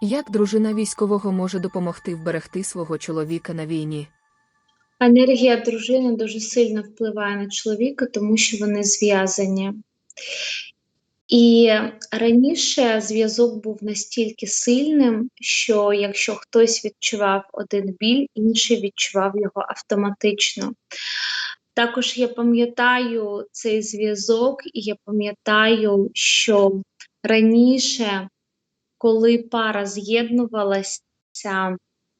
Як дружина військового може допомогти вберегти свого чоловіка на війні? Енергія дружини дуже сильно впливає на чоловіка, тому що вони зв'язані. І раніше зв'язок був настільки сильним, що якщо хтось відчував один біль, інший відчував його автоматично. Також я пам'ятаю цей зв'язок, і я пам'ятаю, що раніше, коли пара з'єднувалася,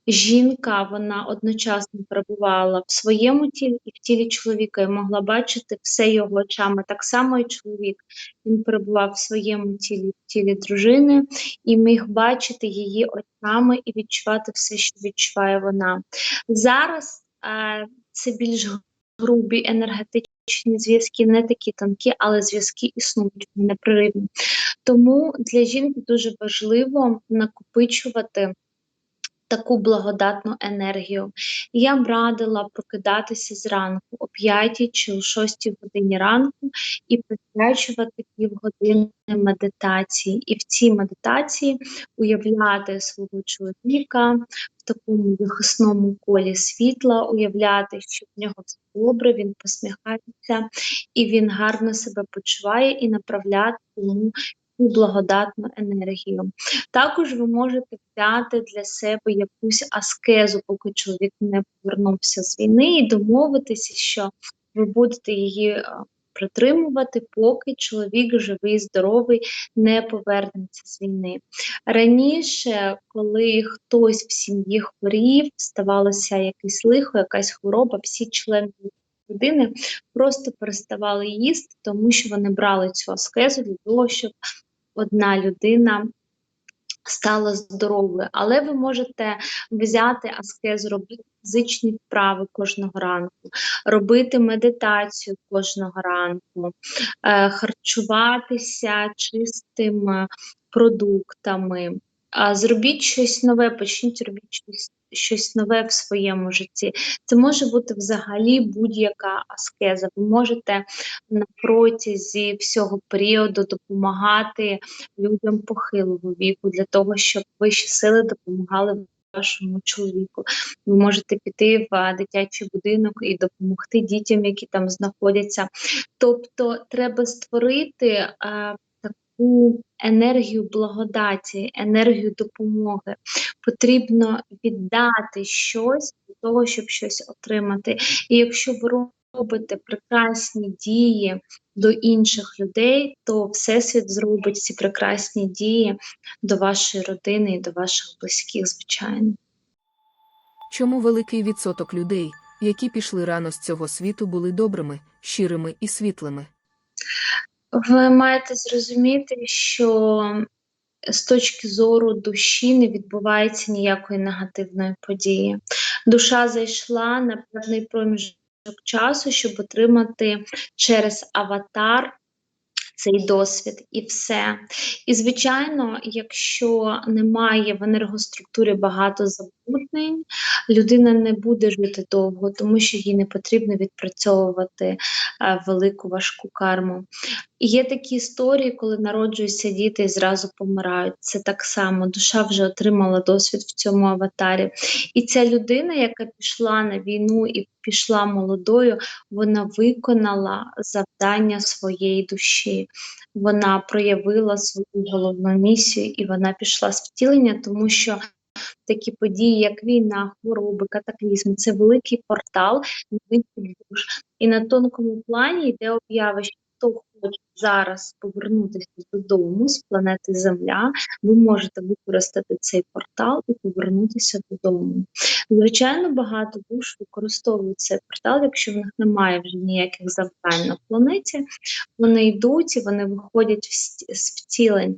жінка вона одночасно перебувала в своєму тілі і в тілі чоловіка, і могла бачити все його очами. Так само і чоловік він перебував в своєму тілі, в тілі дружини, і міг бачити її очами і відчувати все, що відчуває вона. Зараз е, це більш грубі енергетичні зв'язки, не такі тонкі, але зв'язки існують непреривні. Тому для жінки дуже важливо накопичувати таку благодатну енергію. Я б радила прокидатися зранку о 5 чи о 6 годині ранку і присвячувати півгодини медитації. І в цій медитації уявляти свого чоловіка в такому захисному колі світла, уявляти, що в нього все добре, він посміхається і він гарно себе почуває, і направляти йому цю благодатну енергію. Також ви можете взяти для себе якусь аскезу, поки чоловік не повернувся з війни, і домовитися, що ви будете її е, притримувати, поки чоловік живий, здоровий, не повернеться з війни. Раніше, коли хтось в сім'ї хворів, ставалося якесь лихо, якась хвороба, всі члени родини просто переставали їсти, тому що вони брали цю аскезу для того, щоб одна людина стала здоровою, але ви можете взяти аскез, робити фізичні вправи кожного ранку, робити медитацію кожного ранку, е, харчуватися чистими продуктами. А Зробіть щось нове, почніть робити щось, щось нове в своєму житті. Це може бути взагалі будь-яка аскеза. Ви можете на протязі всього періоду допомагати людям похилого віку для того, щоб вищі сили допомагали вашому чоловіку. Ви можете піти в дитячий будинок і допомогти дітям, які там знаходяться. Тобто, треба створити. Таку енергію благодаті, енергію допомоги. Потрібно віддати щось для того, щоб щось отримати. І якщо ви робите прекрасні дії до інших людей, то Всесвіт зробить ці прекрасні дії до вашої родини і до ваших близьких, звичайно. Чому великий відсоток людей, які пішли рано з цього світу, були добрими, щирими і світлими? Ви маєте зрозуміти, що з точки зору душі не відбувається ніякої негативної події. Душа зайшла на певний проміжок часу, щоб отримати через аватар цей досвід і все. І, звичайно, якщо немає в енергоструктурі багато забруднень, людина не буде жити довго, тому що їй не потрібно відпрацьовувати е, велику важку карму. Є такі історії, коли народжуються діти і зразу помирають. Це так само. Душа вже отримала досвід в цьому аватарі. І ця людина, яка пішла на війну і пішла молодою, вона виконала завдання своєї душі. Вона проявила свою головну місію і вона пішла з втілення, тому що. Такі події, як війна, хвороби, катаклізм, це великий портал душ. І на тонкому плані йде об'ява, що хто хоче зараз повернутися додому з планети Земля, ви можете використати цей портал і повернутися додому. Звичайно, багато душ використовують цей портал, якщо в них немає вже ніяких завдань на планеті, вони йдуть і вони виходять з втілень.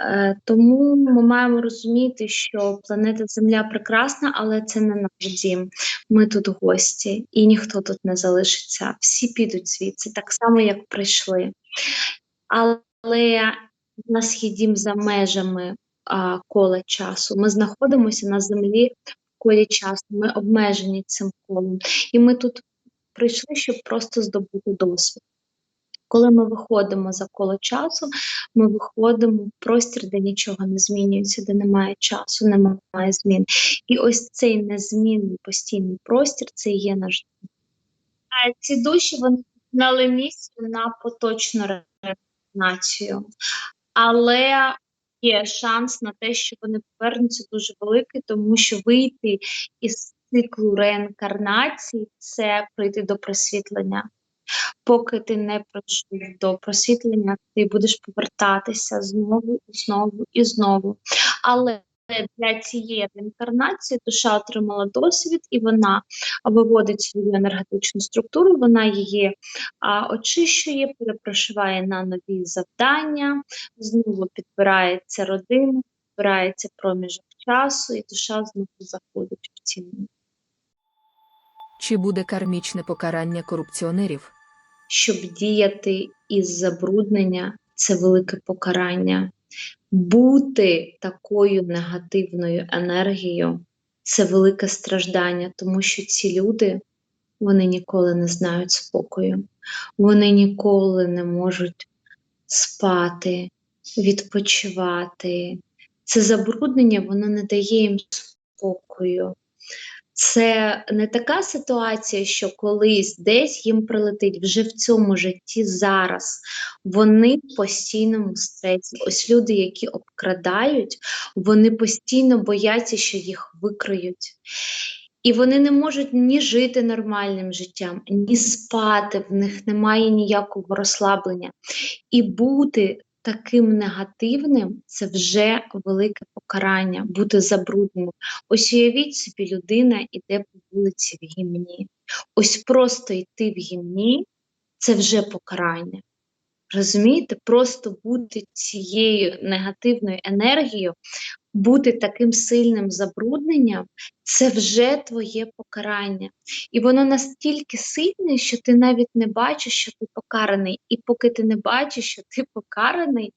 Е, тому ми маємо розуміти, що планета Земля прекрасна, але це не наш дім. Ми тут гості, і ніхто тут не залишиться. Всі підуть звідси, так само, як прийшли. Але в нас за межами а, кола часу. Ми знаходимося на землі в колі часу, ми обмежені цим колом. І ми тут прийшли, щоб просто здобути досвід. Коли ми виходимо за коло часу, ми виходимо в простір, де нічого не змінюється, де немає часу, немає змін. І ось цей незмінний постійний простір це є наш ці душі вони знали місце на поточну реінкарнацію. Але є шанс на те, що вони повернуться дуже великий, тому що вийти із циклу реінкарнації це прийти до просвітлення. Поки ти не прийшов до просвітлення, ти будеш повертатися знову і знову і знову. Але для цієї реінкарнації душа отримала досвід, і вона виводить свою енергетичну структуру, вона її а, очищує, перепрошиває на нові завдання, знову підбирається родина, підбирається проміжок часу, і душа знову заходить в ціну. Чи буде кармічне покарання корупціонерів? щоб діяти із забруднення це велике покарання. Бути такою негативною енергією це велике страждання, тому що ці люди вони ніколи не знають спокою, вони ніколи не можуть спати, відпочивати. Це забруднення воно не дає їм спокою. Це не така ситуація, що колись десь їм прилетить вже в цьому житті зараз. Вони в постійному стресі. Ось люди, які обкрадають, вони постійно бояться, що їх викриють. І вони не можуть ні жити нормальним життям, ні спати, в них немає ніякого розслаблення. І бути таким негативним це вже велике покарання, бути забрудненим. Ось уявіть собі, людина йде по вулиці в гімні. Ось просто йти в гімні це вже покарання. Розумієте, просто бути цією негативною енергією, бути таким сильним забрудненням це вже твоє покарання. І воно настільки сильне, що ти навіть не бачиш, що ти покараний. І поки ти не бачиш, що ти покараний,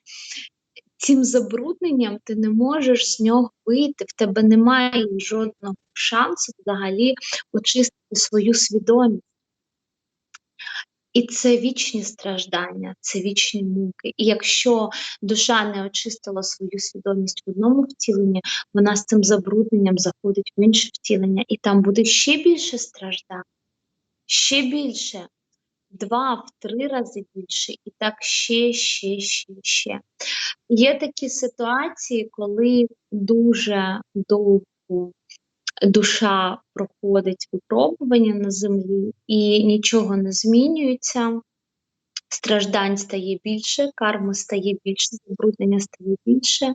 цим забрудненням ти не можеш з нього вийти, в тебе немає жодного шансу взагалі очистити свою свідомість. І це вічні страждання, це вічні муки. І якщо душа не очистила свою свідомість в одному втіленні, вона з цим забрудненням заходить в інше втілення, і там буде ще більше страждань, ще більше, два, в три рази більше, і так ще, ще, ще, ще. Є такі ситуації, коли дуже довго душа проходить випробування на землі і нічого не змінюється, страждань стає більше, карми стає більше, забруднення стає більше,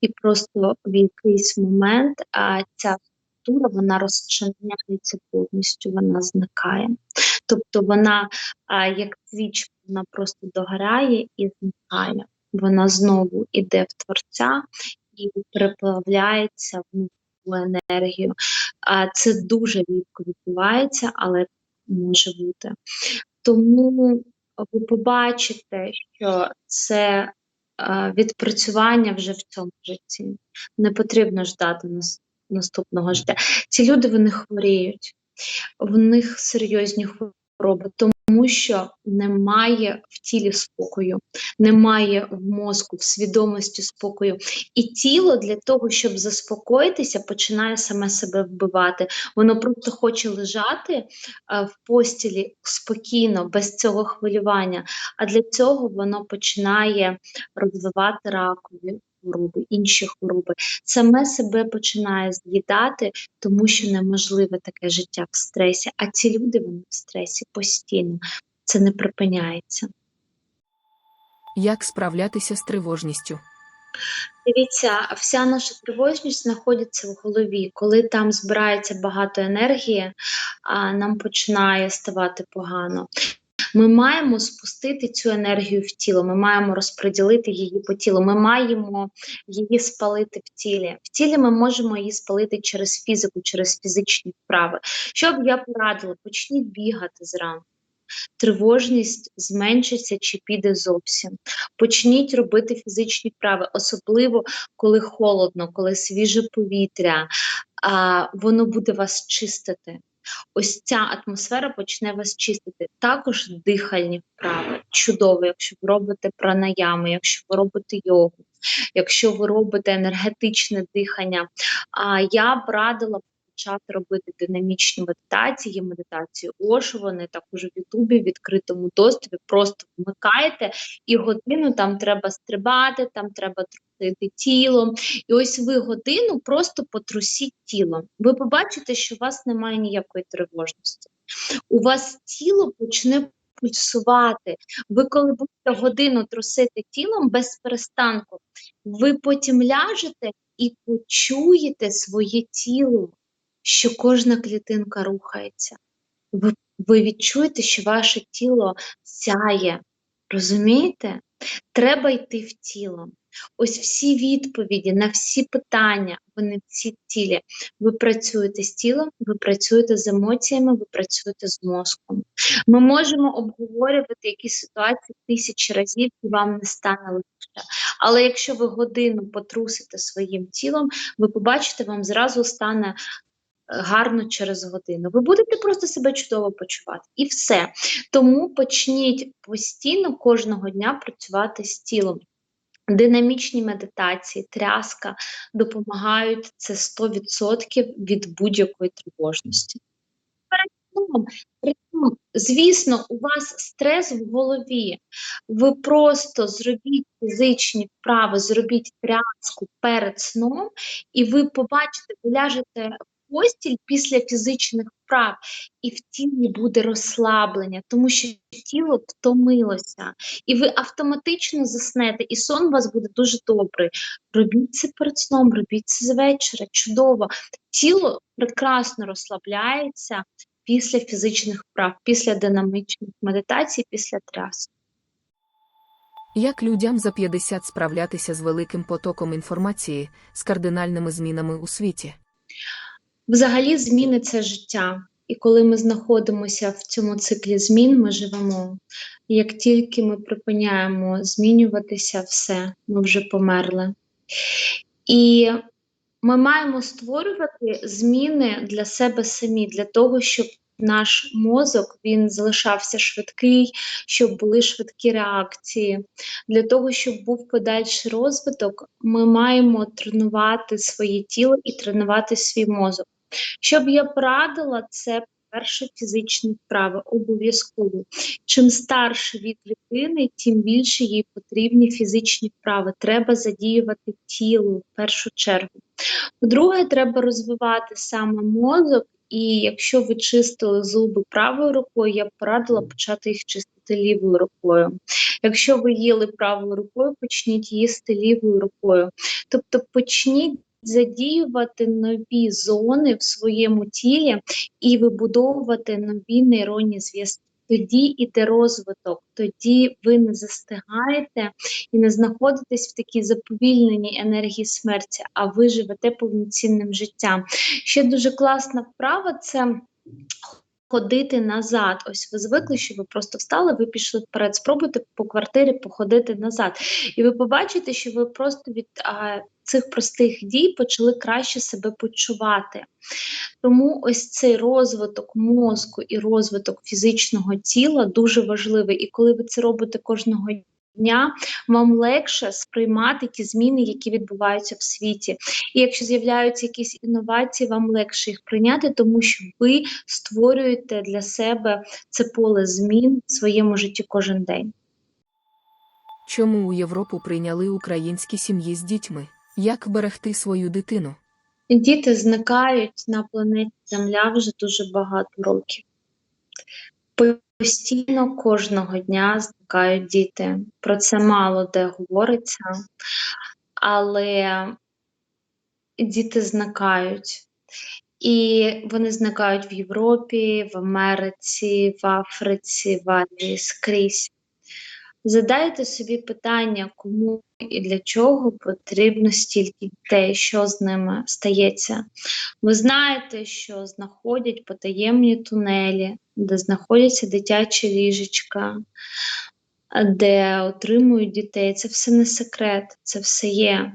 і просто в якийсь момент а, ця структура вона розчиняється повністю, вона зникає. Тобто вона, а, як свічка, вона просто догорає і зникає. Вона знову іде в творця і переплавляється в енергію. А це дуже рідко відбувається, але може бути. Тому ви побачите, що це відпрацювання вже в цьому житті. Не потрібно ждати нас- наступного життя. Ці люди вони хворіють, в них серйозні хвороби, тому що немає в тілі спокою, немає в мозку, в свідомості спокою. І тіло для того, щоб заспокоїтися, починає саме себе вбивати. Воно просто хоче лежати е, в постілі спокійно, без цього хвилювання. А для цього воно починає розвивати ракові хвороби, інші хвороби. Саме себе починає з'їдати, тому що неможливе таке життя в стресі. А ці люди вони в стресі постійно. Це не припиняється. Як справлятися з тривожністю? Дивіться, вся наша тривожність знаходиться в голові. Коли там збирається багато енергії, а нам починає ставати погано. Ми маємо спустити цю енергію в тіло, ми маємо розподілити її по тілу, ми маємо її спалити в тілі. В тілі ми можемо її спалити через фізику, через фізичні вправи. Що б я порадила? Почніть бігати зранку. Тривожність зменшиться чи піде зовсім. Почніть робити фізичні вправи, особливо коли холодно, коли свіже повітря, а, воно буде вас чистити. Ось ця атмосфера почне вас чистити. Також дихальні вправи. Чудово, якщо ви робите пранаями, якщо ви робите йогу, якщо ви робите енергетичне дихання. А я б радила почати робити динамічні медитації, медитації Ошу, вони також в Ютубі, в відкритому доступі. Просто вмикаєте і годину там треба стрибати, там треба трусити тілом. І ось ви годину просто потрусіть тілом. Ви побачите, що у вас немає ніякої тривожності. У вас тіло почне пульсувати. Ви, коли будете годину трусити тілом без перестанку, ви потім ляжете і почуєте своє тіло, що кожна клітинка рухається. Ви, ви відчуєте, що ваше тіло сяє. Розумієте? Треба йти в тіло. Ось всі відповіді на всі питання, вони всі тілі. Ви працюєте з тілом, ви працюєте з емоціями, ви працюєте з мозком. Ми можемо обговорювати якісь ситуації тисячі разів, і вам не стане легше. Але якщо ви годину потрусите своїм тілом, ви побачите, вам зразу стане гарно через годину. Ви будете просто себе чудово почувати. І все. Тому почніть постійно кожного дня працювати з тілом. Динамічні медитації, тряска допомагають це 100% від будь-якої тривожності. Звісно, у вас стрес в голові. Ви просто зробіть фізичні вправи, зробіть тряску перед сном, і ви побачите, ви ляжете постіль після фізичних вправ, і в тілі буде розслаблення, тому що тіло втомилося, і ви автоматично заснете, і сон у вас буде дуже добрий. Робіть це перед сном, робіть це з вечора, чудово. Тіло прекрасно розслабляється після фізичних вправ, після динамічних медитацій, після трясок. Як людям за 50 справлятися з великим потоком інформації, з кардинальними змінами у світі? Взагалі, зміни це життя. І коли ми знаходимося в цьому циклі змін, ми живемо. Як тільки ми припиняємо змінюватися, все, ми вже померли. І ми маємо створювати зміни для себе самі, для того, щоб наш мозок він залишався швидкий, щоб були швидкі реакції. Для того, щоб був подальший розвиток, ми маємо тренувати своє тіло і тренувати свій мозок. Що б я порадила, це перше фізичні вправи, обов'язково. Чим старше від людини, тим більше їй потрібні фізичні вправи. Треба задіювати тіло в першу чергу. По-друге, треба розвивати саме мозок, і якщо ви чистили зуби правою рукою, я б порадила почати їх чистити лівою рукою. Якщо ви їли правою рукою, почніть їсти лівою рукою. Тобто почніть задіювати нові зони в своєму тілі і вибудовувати нові нейронні зв'язки. Тоді іде розвиток, тоді ви не застигаєте і не знаходитесь в такій заповільненій енергії смерті, а ви живете повноцінним життям. Ще дуже класна вправа це ходити назад. Ось ви звикли, що ви просто встали, ви пішли вперед. Спробуйте по квартирі походити назад. І ви побачите, що ви просто від а, цих простих дій почали краще себе почувати. Тому ось цей розвиток мозку і розвиток фізичного тіла дуже важливий. І коли ви це робите кожного дня, вам легше сприймати ті зміни, які відбуваються в світі. І якщо з'являються якісь інновації, вам легше їх прийняти, тому що ви створюєте для себе це поле змін в своєму житті кожен день. Чому у Європу прийняли українські сім'ї з дітьми? Як берегти свою дитину? Діти зникають на планеті Земля вже дуже багато років. Постійно кожного дня зникають діти. Про це мало де говориться, але діти зникають. І вони зникають в Європі, в Америці, в Африці, в Азії скрізь. Задайте собі питання, кому і для чого потрібно стільки дітей, що з ними стається. Ви знаєте, що знаходять потаємні тунелі, де знаходяться дитячі ліжечка, де отримують дітей. Це все не секрет, це все є.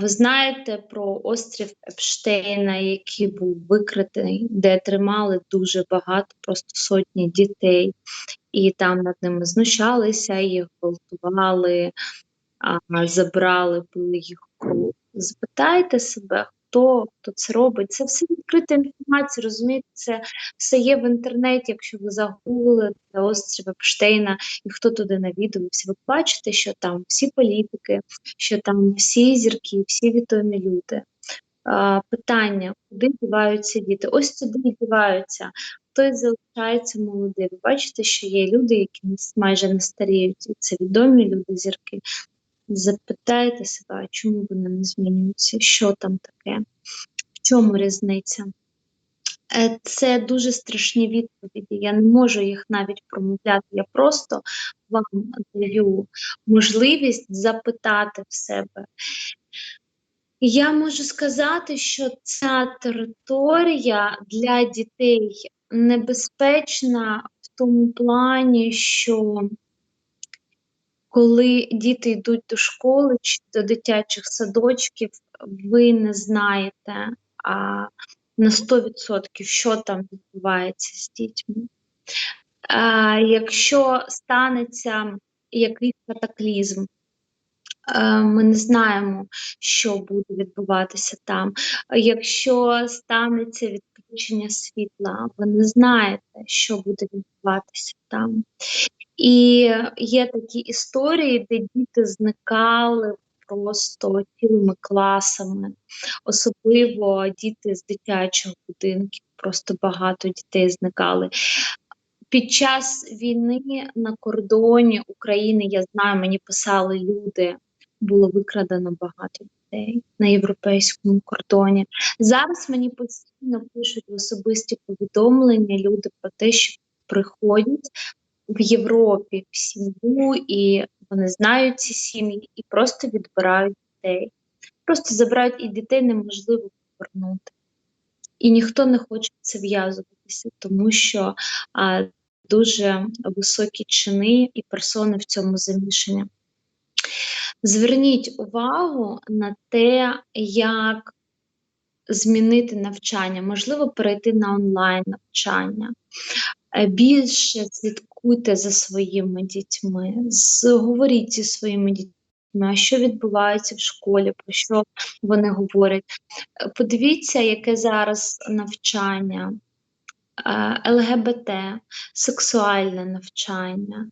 Ви знаєте про острів Епштейна, який був викритий, де тримали дуже багато, просто сотні дітей, і там над ними знущалися, їх гвалтували, забрали, пили їх кров. Запитайте себе, хто, хто це робить. Це все відкрита інформація, розумієте, це все є в інтернеті. Якщо ви загуглите острів Епштейна і хто туди навідувався, ви бачите, що там всі політики, що там всі зірки, всі відомі люди. А, питання, куди діваються діти? Ось туди діваються. Хтось залишається молодий. Ви бачите, що є люди, які майже не старіють, і це відомі люди, зірки. Запитайте себе, чому вони не змінюються? Що там таке? В чому різниця? Е, Це дуже страшні відповіді. Я не можу їх навіть промовляти. Я просто вам даю можливість запитати в себе. Я можу сказати, що ця територія для дітей небезпечна в тому плані, що коли діти йдуть до школи чи до дитячих садочків, ви не знаєте а, на 100%, що там відбувається з дітьми. А, якщо станеться якийсь катаклізм, е, ми не знаємо, що буде відбуватися там. Якщо станеться відключення світла, ви не знаєте, що буде відбуватися там. І є такі історії, де діти зникали просто цілими класами, особливо діти з дитячих будинків, просто багато дітей зникали. Під час війни на кордоні України, я знаю, мені писали люди, було викрадено багато дітей на європейському кордоні. Зараз мені постійно пишуть особисті повідомлення люди про те, що приходять в Європі в сім'ю, і вони знають ці сім'ї і просто відбирають дітей. Просто забирають і дітей неможливо повернути. І ніхто не хоче це в'язуватися, тому що а, дуже високі чини і персони в цьому замішані. Зверніть увагу на те, як змінити навчання, можливо, перейти на онлайн навчання. Е, Більше слідкуйте за своїми дітьми, говоріть зі своїми дітьми, що відбувається в школі, про що вони говорять. Е, Подивіться, яке зараз навчання, е, ЛГБТ, сексуальне навчання,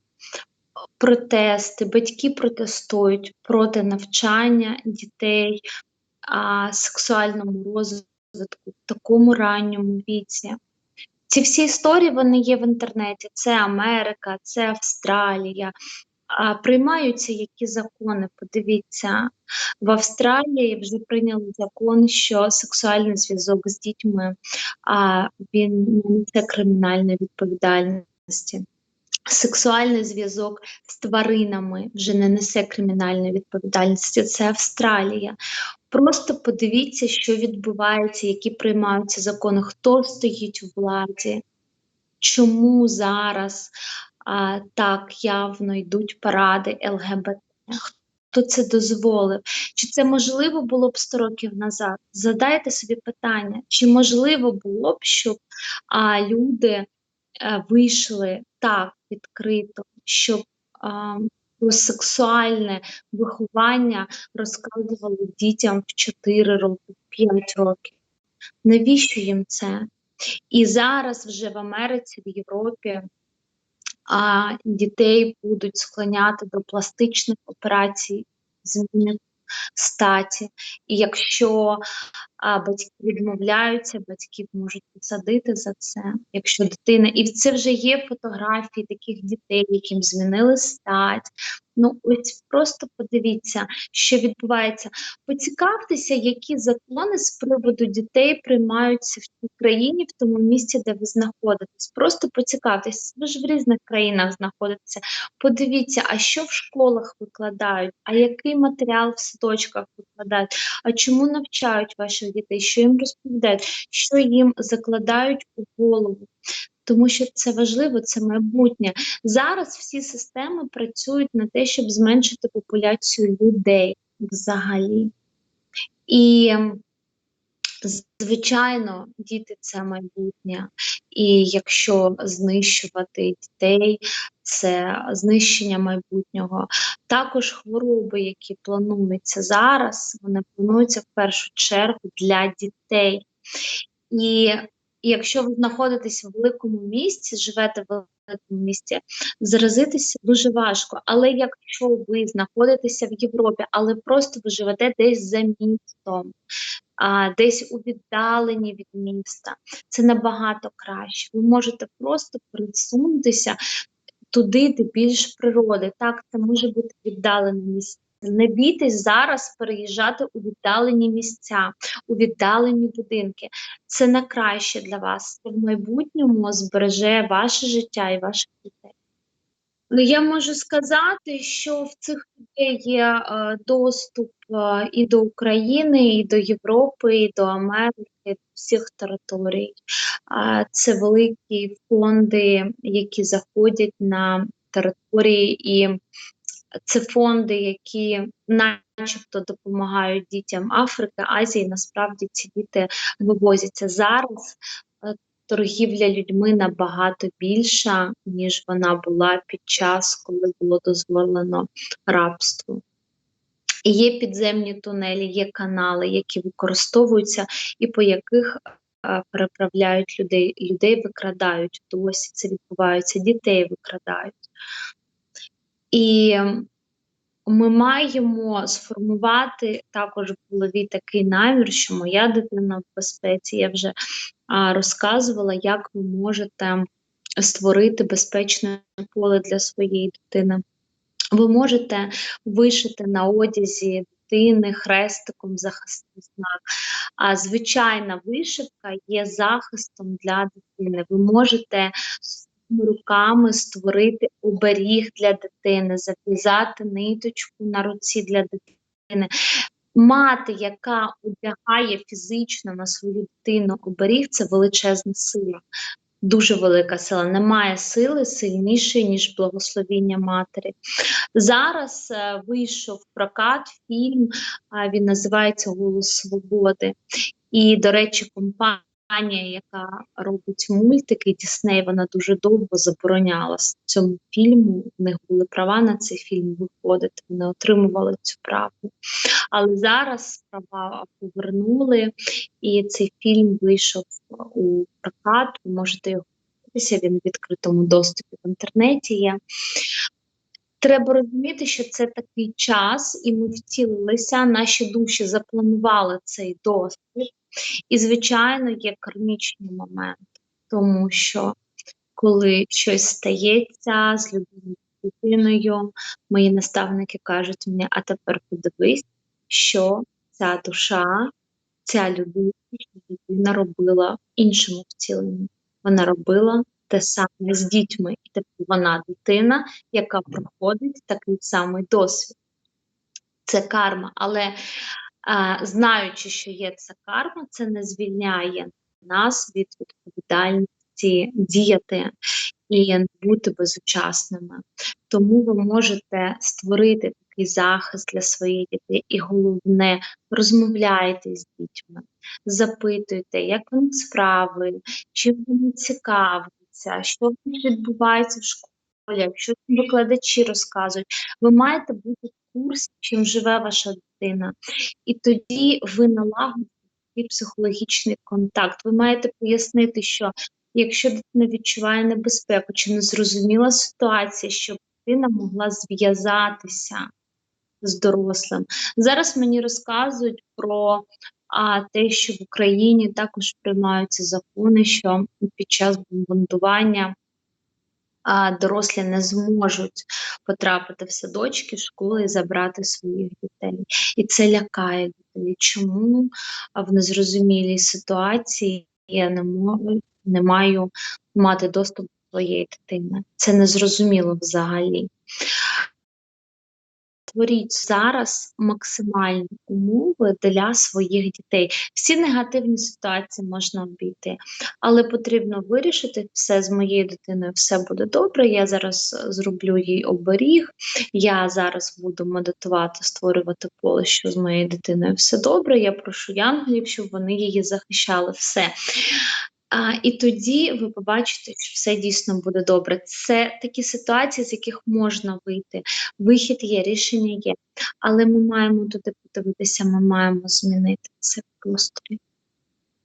протести, батьки протестують проти навчання дітей, сексуальному розвитку в такому ранньому віці. Ці всі історії вони є в інтернеті. Це Америка, це Австралія. А приймаються які закони? Подивіться, в Австралії вже прийняли закон, що сексуальний зв'язок з дітьми а, він не несе кримінальної відповідальності. Сексуальний зв'язок з тваринами вже не несе кримінальної відповідальності. Це Австралія. Просто подивіться, що відбувається, які приймаються закони, хто стоїть у владі, чому зараз а, так явно йдуть паради ЛГБТ. Хто це дозволив? Чи це можливо було б 100 років назад? Задайте собі питання, чи можливо було б, щоб а, люди е, вийшли так відкрито, щоб а, про сексуальне виховання розказували дітям в 4 роки, в 5 років. Навіщо їм це? І зараз вже в Америці, в Європі а, дітей будуть склоняти до пластичних операцій зміни статі. І якщо а, батьки відмовляються, батьків можуть посадити за це. Якщо дитина, і це вже є фотографії таких дітей, яким змінили стать. Ну, ось просто подивіться, що відбувається. Поцікавтеся, які закони з приводу дітей приймаються в тій країні, в тому місці, де ви знаходитесь. Просто поцікавтеся. Ви ж в різних країнах знаходитеся. Подивіться, а що в школах викладають, а який матеріал в садочках викладають, а чому навчають ваших дітей, що їм розповідають, що їм закладають у голову. Тому що це важливо, це майбутнє. Зараз всі системи працюють на те, щоб зменшити популяцію людей взагалі. І, звичайно, діти це майбутнє. І якщо знищувати дітей, це знищення майбутнього. Також хвороби, які плануються зараз, вони плануються в першу чергу для дітей. І якщо ви знаходитесь в великому місті, живете в великому місті, заразитися дуже важко. Але якщо ви знаходитеся в Європі, але просто ви живете десь за містом, а, десь у віддаленні від міста, це набагато краще. Ви можете просто присунутися туди, де більш природи. Так, це може бути віддалене місце. Не бійтесь зараз переїжджати у віддалені місця, у віддалені будинки. Це на краще для вас. Це в майбутньому збереже ваше життя і ваших дітей. Ну, я можу сказати, що в цих людей є е, доступ е, і до України, і до Європи, і до Америки, всіх територій. Це великі фонди, які заходять на території, і це фонди, які начебто допомагають дітям Африки, Азії. Насправді ці діти вивозяться зараз. е, Торгівля людьми набагато більша, ніж вона була під час, коли було дозволено рабство. Є підземні тунелі, є канали, які використовуються, і по яких переправляють людей. Людей викрадають. Досі це відбувається, дітей викрадають. І ми маємо сформувати також в голові такий намір, що моя дитина в безпеці. Я вже розказувала, як ви можете створити безпечне поле для своєї дитини. Ви можете вишити на одязі дитини хрестиком захисний знак. А звичайна вишивка є захистом для дитини. Ви можете руками створити оберіг для дитини, зав'язати ниточку на руці для дитини. Мати, яка одягає фізично на свою дитину оберіг, це величезна сила, дуже велика сила. Немає сили сильнішої, ніж благословіння матері. Зараз е, вийшов прокат фільм, він називається Голос Свободи. І, до речі, компанія, яка робить мультики Дісней, вона дуже довго забороняла цьому фільму. У них були права на цей фільм виходити, вони отримували цю правду. Але зараз права повернули, і цей фільм вийшов у прокат. Ви можете його подивитися, він в відкритому доступі в інтернеті є. Треба розуміти, що це такий час, і ми втілилися, наші душі запланували цей досвід. І, звичайно, є кармічний момент, тому що коли щось стається з людиною, дитиною, мої наставники кажуть мені, а тепер подивись, що ця душа, ця людина, людина робила в іншому втіленні. Вона робила те саме з дітьми, і тепер вона дитина, яка проходить такий самий досвід. Це карма, але знаючи, що є ця карма, це не звільняє нас від відповідальності діяти і бути безучасними. Тому ви можете створити такий захист для своїх дітей, і головне, розмовляйте з дітьми, запитуйте, як вони справи, чим вони цікавляться, що відбувається в школі, якщо викладачі розказують. Ви маєте бути курсі, чим живе ваша дитина. І тоді ви налагодите психологічний контакт. Ви маєте пояснити, що якщо дитина відчуває небезпеку чи незрозуміла ситуація, щоб дитина могла зв'язатися з дорослим. Зараз мені розказують про а, те, що в Україні також приймаються закони, що під час бомбардування дорослі не зможуть потрапити в садочки, школи і забрати своїх дітей. І це лякає дітей. Чому в незрозумілій ситуації я не можу, не маю мати доступ до своєї дитини? Це незрозуміло взагалі. Створіть зараз максимальні умови для своїх дітей. Всі негативні ситуації можна обійти, але потрібно вирішити все з моєю дитиною, все буде добре. Я зараз зроблю їй оберіг. Я зараз буду медитувати, створювати поле, що з моєю дитиною все добре. Я прошу янголів, щоб вони її захищали. Все. А, і тоді ви побачите, що все дійсно буде добре. Це такі ситуації, з яких можна вийти. Вихід є, рішення є. Але ми маємо туди подивитися, ми маємо змінити це в просторі.